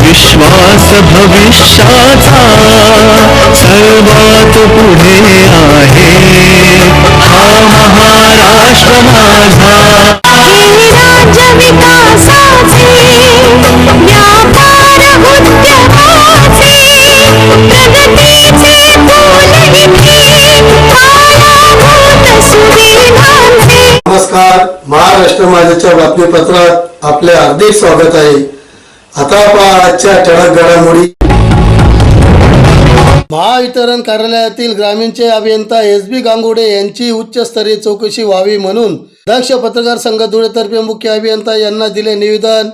विश्वास भविष्याचा सर्वात पुढे आहे. हा महाराष्ट्र माझा. महाराष्ट्र माझ्याच्या बातमीपत्रात आपले हार्दिक स्वागत आहे. आता पहा आजच्या ठळक घडामोडी. महावितरण कार्यालयातील ग्रामीणचे अभियंता एस बी गांगुडे यांची उच्चस्तरीय चौकशी व्हावी म्हणून दक्ष पत्रकार संघ धुळेतर्फे मुख्य अभियंता यांना दिले निवेदन.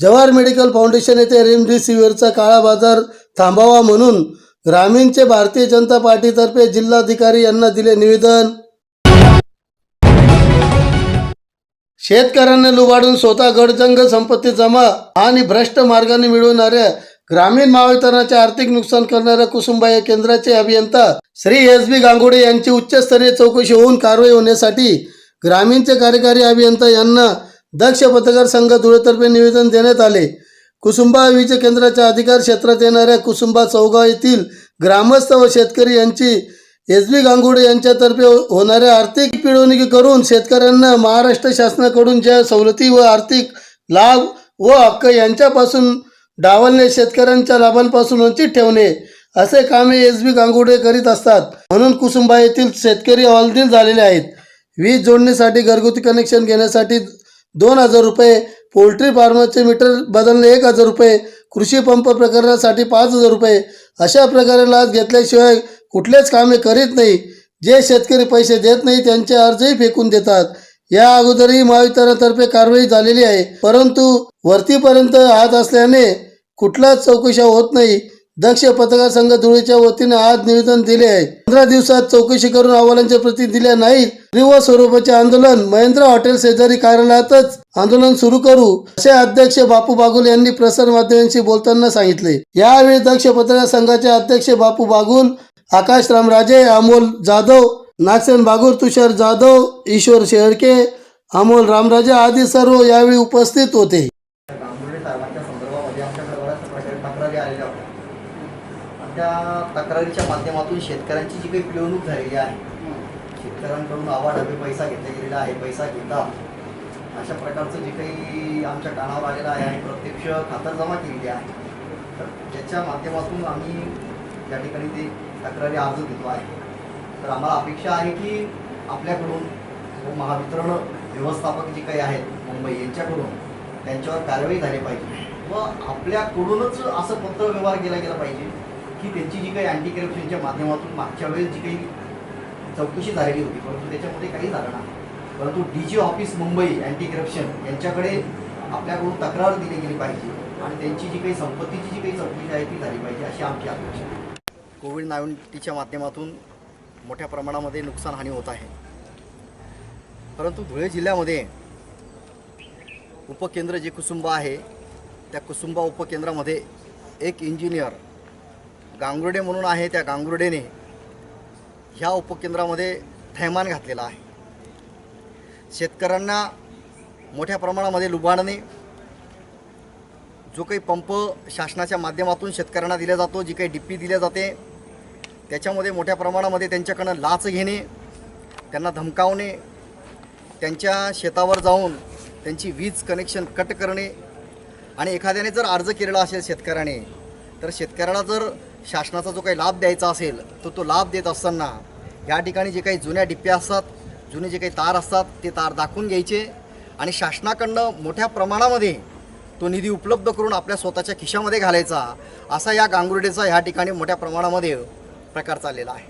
जवाहर मेडिकल फाउंडेशन येथे रेमडेसिवीरचा काळा बाजार थांबावा म्हणून ग्रामीणचे भारतीय जनता पार्टीतर्फे जिल्हाधिकारी यांना दिले निवेदन. शेतकऱ्यांना लुबाडून स्वतः गडजंग संपत्ती जमा आणि भ्रष्ट मार्गाने मिळवणाऱ्या ग्रामीण महावितरणाचे आर्थिक नुकसान करणाऱ्या कुसुंबा या केंद्राचे अभियंता श्री एस बी गांगुडे यांची उच्चस्तरीय चौकशी होऊन कारवाई होण्यासाठी ग्रामीणचे कार्यकारी अभियंता यांना दक्ष पत्रकार संघ धुळेतर्फे निवेदन देण्यात आले. कुसुंबा वीज केंद्राच्या अधिकार क्षेत्रात येणाऱ्या कुसुंबा चौगाव येथील ग्रामस्थ व शेतकरी यांची एस बी गांगुडे यांच्यातर्फे हो- होणाऱ्या आर्थिक पिळवणुकी करून शेतकऱ्यांना महाराष्ट्र शासनाकडून ज्या सवलती व आर्थिक लाभ व हक्क यांच्यापासून डावलणे शेतकऱ्यांच्या लाभांपासून वंचित ठेवणे असे कामे एस बी गांगुडे करीत असतात. म्हणून कुसुंबा येथील शेतकरी हवालदिल झालेले आहेत. वीज जोडणीसाठी घरगुती कनेक्शन घेण्यासाठी दोन हजार रुपये पोल्ट्री फार्मचे मीटर बदलणे एक हजार रुपये कृषी पंप प्रकरणासाठी पाच हजार रुपये अशा प्रकारे लाच घेतल्याशिवाय कुठलेच कामे करीत नाही. जे शेतकरी पैसे देत नाही त्यांचे अर्जही फेकून देतात. या अगोदरही महावितरणातर्फे कारवाई झालेली आहे. परंतु वरतीपर्यंत हात असल्याने कुठलाच चौकशा होत नाही. दक्ष पत्रकार संघ धुळेच्या वतीने आज निवेदन दिले आहे. पंधरा दिवसात चौकशी करून अहवालांच्या प्रती दिल्या नाहीत. तीव्र स्वरूपाचे आंदोलन महेंद्र हॉटेल शेजारी कार्यालयातच आंदोलन सुरू करू असे अध्यक्ष बापू बागुल यांनी प्रसार माध्यमांशी बोलताना सांगितले. यावेळी दक्ष पत्रकार संघाचे अध्यक्ष बापू बागुल आकाश रामराजे अमोल जाधव नागसेन बागुर तुषार जाधव ईश्वर शेळके अमोल रामराजे आदी सर्व यावेळी उपस्थित होते. त्या तक्रारीच्या माध्यमातून शेतकऱ्यांची जी काही पिळवणूक झालेली आहे शेतकऱ्यांकडून आवाढावे पैसा घेतला गेलेला आहे पैसा घेता. अशा प्रकारचं जे काही आमच्या कानावर आलेलं आहे आणि प्रत्यक्ष खातर जमा केलेली आहे. तर त्याच्या माध्यमातून आम्ही या ठिकाणी ते तक्रारी अर्ज देतो आहे. तर आम्हाला अपेक्षा आहे की आपल्याकडून महावितरण व्यवस्थापक जे काही आहेत मुंबई यांच्याकडून त्यांच्यावर कारवाई झाली पाहिजे. व आपल्याकडूनच असं पत्र व्यवहार केला गेला पाहिजे की त्यांची जी काही अँटी करप्शनच्या माध्यमातून मागच्या वेळेस जी काही चौकशी झालेली होती परंतु त्याच्यामध्ये काही झालं नाही. परंतु D G office Mumbai anti corruption यांच्याकडे आपल्याकडून तक्रार दिली गेली पाहिजे आणि त्यांची जी काही संपत्तीची जी काही चौकशी आहे ती झाली पाहिजे अशी आमची अपेक्षा आहे. कोविड नाईन्टीच्या माध्यमातून मोठ्या प्रमाणामध्ये नुकसानहानी होत आहे. परंतु धुळे जिल्ह्यामध्ये उपकेंद्र जे कुसुंबा आहे त्या कुसुंबा उपकेंद्रामध्ये एक इंजिनियर गांगुर्डे म्हणून आहे. त्या गांगुर्डेने ह्या उपकेंद्रामध्ये थैमान घातलेला आहे. शेतकऱ्यांना मोठ्या प्रमाणामध्ये लुबाडणे जो काही पंप शासनाच्या माध्यमातून शेतकऱ्यांना दिला जातो जी काही डिप्पी दिल्या जाते त्याच्यामध्ये मोठ्या प्रमाणामध्ये त्यांच्याकडनं लाच घेणे त्यांना धमकावणे त्यांच्या शेतावर जाऊन त्यांची वीज कनेक्शन कट करणे आणि एखाद्याने जर अर्ज केलेला असेल शेतकऱ्याने तर शेतकऱ्याला जर शासनाचा जो काही लाभ द्यायचा असेल तर तो लाभ देत असताना या ठिकाणी जे काही जुन्या डिप्प्या असतात जुने जे काही तार असतात ते तार दाखवून घ्यायचे आणि शासनाकडनं मोठ्या प्रमाणामध्ये तो निधी उपलब्ध करून आपल्या स्वतःच्या खिशामध्ये घालायचा असा या गांगुर्डेचा ह्या ठिकाणी मोठ्या प्रमाणामध्ये प्रकार चाललेला आहे.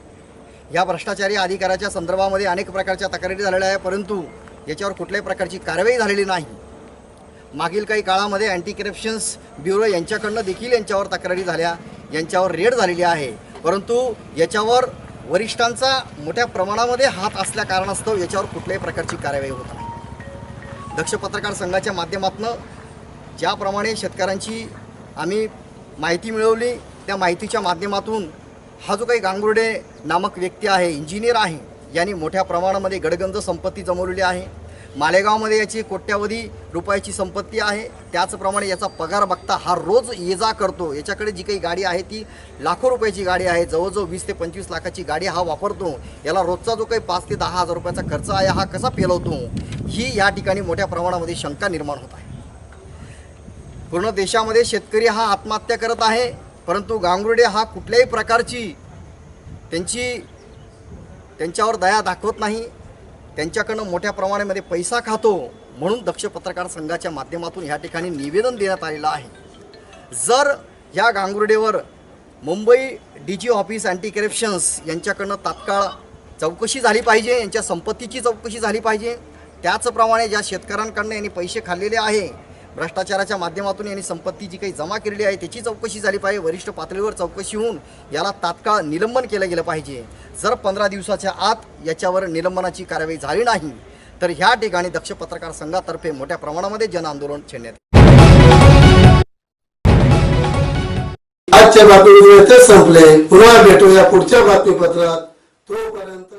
या भ्रष्टाचारी अधिकाराच्या संदर्भामध्ये अनेक प्रकारच्या तक्रारी झालेल्या आहे परंतु याच्यावर कुठल्याही प्रकारची कारवाई झालेली नाही. मागील काही काळामध्ये अँटी करप्शन्स ब्युरो यांच्याकडनं देखील यांच्यावर तक्रारी झाल्या यांच्यावर रेड झालेली आहे. परंतु याच्यावर वरिष्ठांचा मोठ्या प्रमाणामध्ये हात असल्या कारणास्तव याच्यावर कुठल्याही प्रकारची कारवाई होत नाही. दक्ष पत्रकार संघाच्या माध्यमातून ज्याप्रमाणे शेतकऱ्यांची आम्ही माहिती मिळवली त्या माहितीच्या माध्यमातून हा जो काही गांगुर्डे नामक व्यक्ती आहे इंजिनियर आहे यांनी मोठ्या प्रमाणामध्ये गडगंज संपत्ती जमवलेली आहे. मालेगावमध्ये याची कोट्यावधी रुपयाची संपत्ती आहे. त्याचप्रमाणे याचा पगार बघता हा रोज ये जा करतो. याच्याकडे जी काही गाडी आहे ती लाखो रुपयाची गाडी आहे. जवळजवळ वीस ते पंचवीस लाखाची गाडी हा वापरतो. याला रोजचा जो काही पाच ते दहा हजार रुपयाचा खर्च आहे हा कसा पेलवतो? ही या ठिकाणी मोठ्या प्रमाणामध्ये शंका निर्माण होत आहे. पूर्ण देशामध्ये शेतकरी हा आत्महत्या करत आहे. परंतु गांगुर्डे हा कुठल्याही प्रकारची त्यांची त्यांच्यावर दया दाखवत नाही त्यांच्याकडनं मोठ्या प्रमाणामध्ये पैसा खातो म्हणून दक्ष पत्रकार संघाच्या माध्यमातून ह्या ठिकाणी निवेदन देण्यात आलेलं आहे. जर ह्या गांगुर्डेवर Mumbai D G office anti corruptions यांच्याकडनं तात्काळ चौकशी झाली पाहिजे यांच्या संपत्तीची चौकशी झाली पाहिजे त्याचप्रमाणे ज्या शेतकऱ्यांकडनं यांनी पैसे खाल्लेले आहे भ्रष्टाचाराच्या माध्यमातून यांनी संपत्ती जी काही जमा केलेली आहे त्याची चौकशी झाली पाहिजे. वरिष्ठ पातळीवर चौकशी होऊन याला तात्काळ निलंबन केलं गेलं पाहिजे. जर पंधरा दिवसाच्या आत याच्यावर निलंबनाची कारवाई झाली नाही तर ह्या ठिकाणी दक्ष पत्रकार संघातर्फे मोठ्या प्रमाणामध्ये जनआंदोलन छेडण्यात आजच्या बातमीपत्र संपले. पुन्हा भेटूया पुढच्या बातमीपत्रात. तोपर्यंत